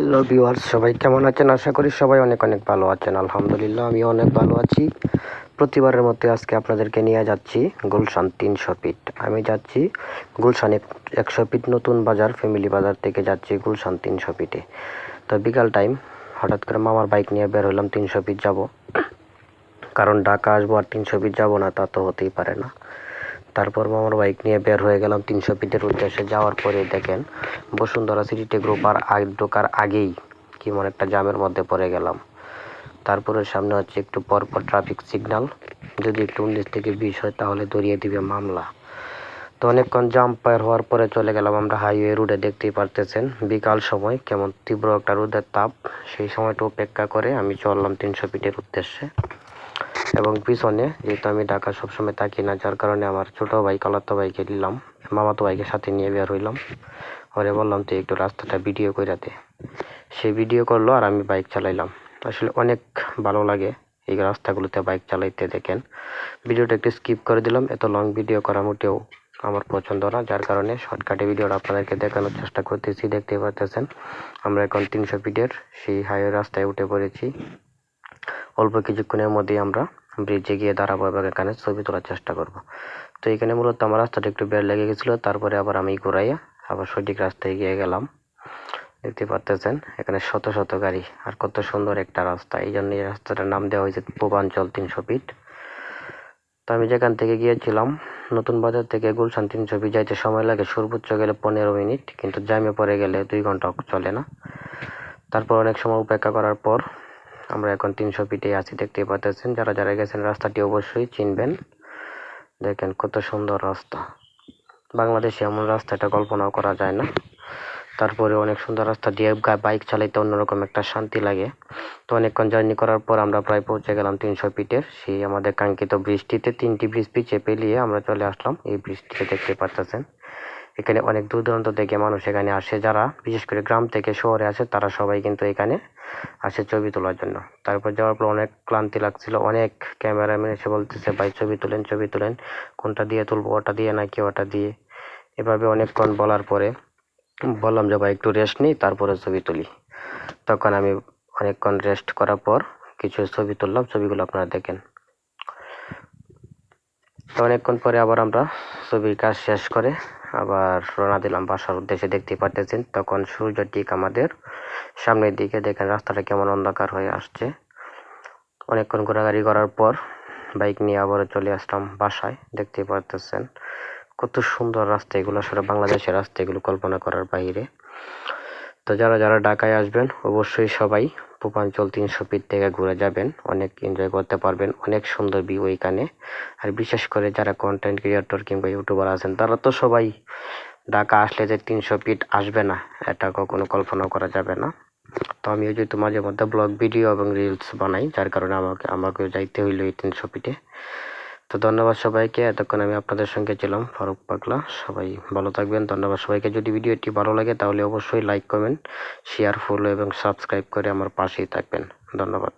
Hello viewers, সবাই কেমন আছেন? আশা করি সবাই অনেক অনেক ভালো আছেন। আলহামদুলিল্লাহ আমি অনেক ভালো আছি। প্রতিবারের মতো আজকে আপনাদেরকে নিয়ে যাচ্ছি গুলশান তিনশো ফিট। আমি যাচ্ছি গুলশান একশো ফিট নতুন বাজার, ফ্যামিলি বাজার থেকে যাচ্ছি গুলশান তিনশো ফিটে। তো বিকাল টাইম, হঠাৎ করে মামার বাইক নিয়ে বের হলাম তিনশো ফিট যাব। কারণ ঢাকা আসব আর তিনশো ফিট যাব না, তা তো হতেই পারে না। তারপর আমার বাইক নিয়ে বের হয়ে গেলাম তিনশো ফিটের উদ্দেশ্যে। যাওয়ার পরে দেখেন বসুন্ধরা সিটিতে গ্রুপ আর আগ ঢোকার আগেই কেমন একটা জামের মধ্যে পড়ে গেলাম। তারপরে সামনে হচ্ছে একটু পরপর ট্রাফিক সিগন্যাল যদি একটু উনিশ থেকে বিশ হয় তাহলে দরিয়ে দিবে মামলা। তো অনেকক্ষণ জাম পার হওয়ার পরে চলে গেলাম আমরা হাইওয়ে রোডে দেখতেই পারতেছেন। বিকাল সময়, কেমন তীব্র একটা রোদের তাপ। সেই সময়টা উপেক্ষা করে আমি চললাম তিনশো ফিটের উদ্দেশ্যে। এবং পিছনে যেহেতু আমি ঢাকা সবসময় থাকি না, যার কারণে আমার ছোটো ভাই কালাতো ভাইকে নিলাম। মামাতো ভাইকে সাথে নিয়ে বের হইলাম। ওরে বললাম, তুই একটু রাস্তাটা ভিডিও করে দে। সে ভিডিও করল আর আমি বাইক চালাইলাম। আসলে অনেক ভালো লাগে এই রাস্তাগুলোতে বাইক চালাইতে, দেখেন। ভিডিওটা একটু স্কিপ করে দিলাম। এত লং ভিডিও করা মোটেও আমার পছন্দ না, যার কারণে শর্টকাটে ভিডিওটা আপনাদেরকে দেখানোর চেষ্টা করতেছি। দেখতে পারতেছেন, আমরা এখন তিনশো ফিটের সেই হাইওয়ে রাস্তায় উঠে পড়েছি। অল্প কিছুক্ষণের মধ্যেই আমরা ব্রিজে গিয়ে দাঁড়াবো এবং এখানে ছবি তোলার চেষ্টা করব। তো এখানে মূলত আমার রাস্তাটা একটু বেড় লেগে গেছিল, তারপরে আবার আমি ঘুরাইয়া আবার সঠিক রাস্তায় গিয়ে গেলাম। দেখতে পাচ্তেছেন এখানে শত শত গাড়ি আর কত সুন্দর একটা রাস্তা। এই জন্য এই রাস্তাটার নাম দেওয়া হয়েছে পূর্বাঞ্চল তিনশো ফিট। তো আমি যেখান থেকে গিয়েছিলাম, নতুন বাজার থেকে গুলশান তিনশো ফিট যাইতে সময় লাগে, সর্বোচ্চ গেলে পনেরো মিনিট, কিন্তু জ্যামে পরে গেলে দুই ঘণ্টা চলে না। তারপর অনেক সময় উপেক্ষা করার পর আমরা এখন তিনশো ফিটে আছি দেখতে পাচ্ছেন যারা যারা গেছেন রাস্তাটি অবশ্যই চিনবেন। দেখেন কত সুন্দর রাস্তা। বাংলাদেশে এমন রাস্তাটা কল্পনাও করা যায় না। তারপরে অনেক সুন্দর রাস্তা দিয়ে বাইক চালাইতে অন্যরকম একটা শান্তি লাগে। তো অনেকক্ষণ জার্নি করার পর আমরা প্রায় পৌঁছে গেলাম তিনশো ফিটের সেই আমাদের কাঙ্ক্ষিত বৃষ্টিতে তিনটি ব্রিজ পিছে পেলিয়ে আমরা চলে আসলাম এই বৃষ্টিতে দেখতে পাচ্ছেন এখানে অনেক দূর দূরান্ত থেকে মানুষ এখানে আসে। যারা বিশেষ করে গ্রাম থেকে শহরে আসে, তারা সবাই কিন্তু এখানে আসে ছবি তোলার জন্য। তারপর যাওয়ার পর অনেক ক্লান্তি লাগছিল। অনেক ক্যামেরাম্যান এসে বলতেছে, ভাই, ছবি তোলেন ছবি তোলেন। কোনটা দিয়ে তুলবো, ওটা দিয়ে নাকি ওটা দিয়ে? এভাবে অনেকক্ষণ বলার পরে বললাম যে, ভাই, একটু রেস্ট নিই, তারপরে ছবি তুলি। তখন আমি অনেকক্ষণ রেস্ট করার পর কিছু ছবি তুললাম। ছবিগুলো আপনারা দেখেন। তো অনেকক্ষণ পরে আবার আমরা ছবির কাজ শেষ করে আবার রওনা দিলাম বাসার উদ্দেশ্যে দেখতে পারতেছেন। তখন সূর্য ঠিক আমাদের সামনের দিকে দেখেন রাস্তাটা কেমন অন্ধকার হয়ে আসছে। অনেকক্ষণ ঘোরাঘুরি করার পর বাইক নিয়ে আবারও চলে আসলাম বাসায় দেখতে পারতেছেন। কত সুন্দর রাস্তা এগুলো, আসলে বাংলাদেশের রাস্তা এগুলো কল্পনা করার বাইরে। তো যারা যারা ঢাকায় আসবেন, অবশ্যই সবাই পূর্বাঞ্চল তিনশো ফিট থেকে ঘুরে যাবেন। অনেক এনজয় করতে পারবেন, অনেক সুন্দর ভিউ এখানে আর বিশেষ করে যারা কন্টেন্ট ক্রিয়েটর কিংবা ইউটিউবার আছেন, তারা তো সবাই ঢাকা আসলে যে তিনশো ফিট আসবে না, এটা কখনো কল্পনা করা যাবে না। তো আমিও যেহেতু মাঝে মধ্যে ব্লগ ভিডিও এবং রিলস বানাই, যার কারণে আমাকে, আমাকেও যাইতে হইল এই তিনশো ফিটে। তো ধন্যবাদ সবাইকে। এতক্ষণ আমি আপনাদের সঙ্গে ছিলাম, ফারুক পাগলা। সবাই ভালো থাকবেন। ধন্যবাদ সবাইকে। যদি ভিডিওটি ভালো লাগে, তাহলে অবশ্যই লাইক কমেন্ট শেয়ার ফলো এবং সাবস্ক্রাইব করে আমার পাশেই থাকবেন। ধন্যবাদ।